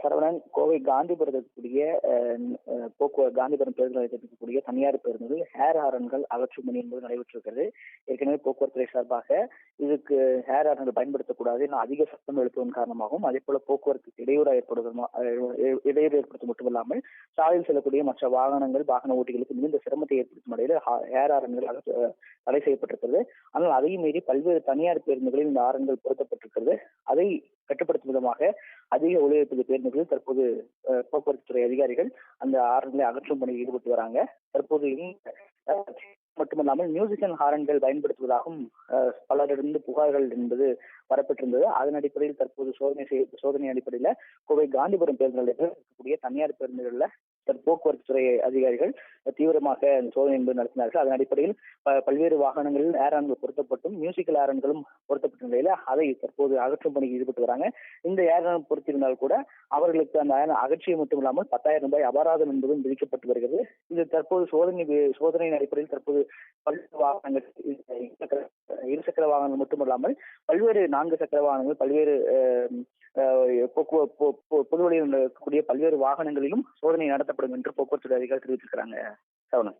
சரவணன் கோவை காந்திபுரத்தில் இருக்கக்கூடிய போக்குவரத்து காந்திபுரம் பேருந்து நிலையத்தில் இருக்கக்கூடிய தனியார் பேருந்துகள் ஹேர் ஹாரன்கள் அகற்றும் பணி என்பது நடைபெற்றிருக்கிறது. ஏற்கனவே போக்குவரத்து சார்பாக இதுக்கு ஹேர் ஹாரன்கள் பயன்படுத்தக்கூடாது இன்னும் அதிக சத்தம் எழுப்புவதன் காரணமாகவும் அதே போல போக்குவரத்துக்கு இடையூறு ஏற்படுவதும் இடையூறு ஏற்படுத்தும் மட்டுமல்லாமல் சாலையில் செல்லக்கூடிய மற்ற வாகனங்கள் வாகன ஓட்டிகளுக்கு மிகுந்த சிரமத்தை ஏற்படுத்தும் வகையில் ஹா- ஹேர் ஹாரன்கள் அகற்ற- தடை செய்யப்பட்டிருக்கிறது. ஆனால் அதையும் மீறி பல்வேறு தனியார் பேருந்துகளில் இந்த ஹாரன்கள் பொருத்தப்பட்டிருக்கிறது. அதை கட்டுப்படுத்தும் விதமாக அதிக ஒளிபரப்பு பேருந்துகளில் தற்போது போக்குவரத்து துறை அதிகாரிகள் அந்த ஹாரன்களை அகற்றும் பணியில் ஈடுபட்டு வராங்க. தற்போது மட்டுமல்லாமல் மியூசிக்கல் ஹாரன்கள் பயன்படுத்துவதாகவும் பலரிடமிருந்து புகார்கள் என்பது வரப்பட்டிருந்தது. அதன் அடிப்படையில் தற்போது சோதனை செய்ய சோதனை அடிப்படையில் கோவை காந்திபுரம் பேருந்து நிலையத்தில் இருக்கக்கூடிய தனியார் பேருந்துகளில் போக்குவரத்து துறை அதிகாரிகள் தீவிரமாக சோதனை என்பது நடத்தினார்கள். அதன் அடிப்படையில் ப- பல்வேறு வாகனங்களில் ஏரான்கள் பொருத்தப்பட்டும் மியூசிக்கல் ஏரான்களும் பொருத்தப்பட்ட நிலையில அதை தற்போது அகற்றும் பணியில் ஈடுபட்டு வராங்க. இந்த ஏரான் பொருத்திருந்தால் கூட அவர்களுக்கு அந்த அகற்றியை மட்டும் இல்லாமல் பத்தாயிரம் ரூபாய் அபராதம் என்பதும் விதிக்கப்பட்டு வருகிறது. இது தற்போது சோதனை சோதனையின் அடிப்படையில் தற்போது பல்வேறு வாகனங்கள் இருசக்கர- இருசக்கர வாகனங்கள் மட்டுமல்லாமல் பல்வேறு நான்கு சக்கர வாகனங்கள் பல்வேறு அஹ், போக்குவ பொ- பொது வழியில் இருக்கக்கூடிய பல்வேறு வாகனங்களிலும் சோதனை நடத்தப்படும் என்று போக்குவரத்து அதிகாரிகள் தெரிவித்திருக்கிறாங்க. சரவணன்.